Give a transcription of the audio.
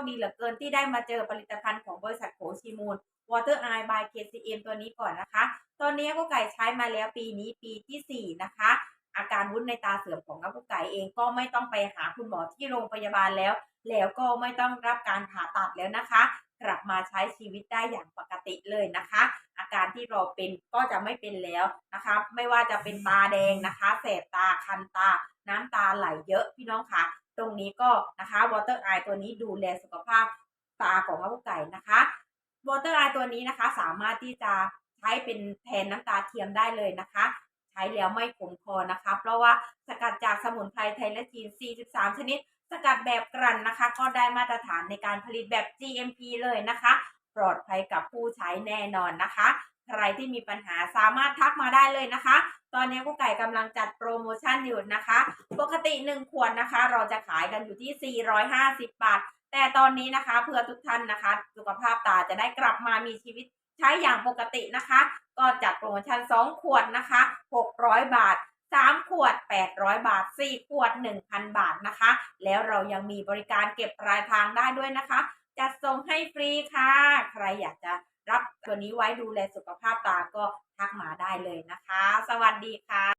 คดีเหลือเกินที่ได้มาเจอผลิตภัณฑ์ของบริษัทโขชิมูล Water Eye by KCM ตัวนี้ก่อนนะคะ ตอนนี้กุ๊กไก่ใช้มาแล้วปีนี้ปีที่ 4 นะคะ อาการวุ้นในตาเสื่อมของกุ๊กไก่เองก็ไม่ต้องไปหาคุณหมอที่โรงพยาบาลแล้ว แล้วก็ไม่ต้องรับการผ่าตัดแล้วนะคะ กลับมาใช้ชีวิตได้อย่างปกติเลยนะคะ อาการที่เราเป็นก็จะไม่เป็นแล้วนะคะ ไม่ว่าจะเป็นตาแดงนะคะ แสบตาคันตา น้ำตาไหลเยอะพี่น้องค่ะ ตรงนี้ก็นะคะ Water Eye ตัวนี้ดูแลสุขภาพตาของกุ๊กไก่นะคะ Water Eye ตัวนี้นะคะ สามารถที่จะใช้เป็นแทนน้ำตาเทียมได้เลยนะคะ ใช้แล้วไม่ขมคอนะคะ เพราะว่าสกัดจากสมุนไพรไทยและจีน 43 ชนิด สกัดแบบกลั่นนะคะ ก็ได้มาตรฐานในการผลิตแบบ GMP เลยนะคะ ปลอดภัยกับผู้ใช้แน่นอนนะคะ ใครที่มีปัญหาสามารถทักมาได้เลยนะคะ ตอนนี้กุ๊กไก่กำลังจัดโปรโมชั่นอยู่นะคะ ปกติ 1 ขวดนะคะ เราจะขายกันอยู่ที่ 450 บาท แต่ตอนนี้นะคะเพื่อทุกท่านนะคะ สุขภาพตาจะได้กลับมามีชีวิตใช้อย่างปกตินะคะ ก็จัดโปรโมชั่น 2 ขวดนะคะ 600 บาท 3 ขวด 800 บาท 4 ขวด 1,000 บาทนะคะ แล้วเรายังมีบริการเก็บปลายทางได้ด้วยนะคะ จัดส่งให้ฟรีค่ะ ใครอยากจะ ตัวนี้ไว้ดูแลสุขภาพตาก็ทักมาได้เลยนะคะ สวัสดีค่ะ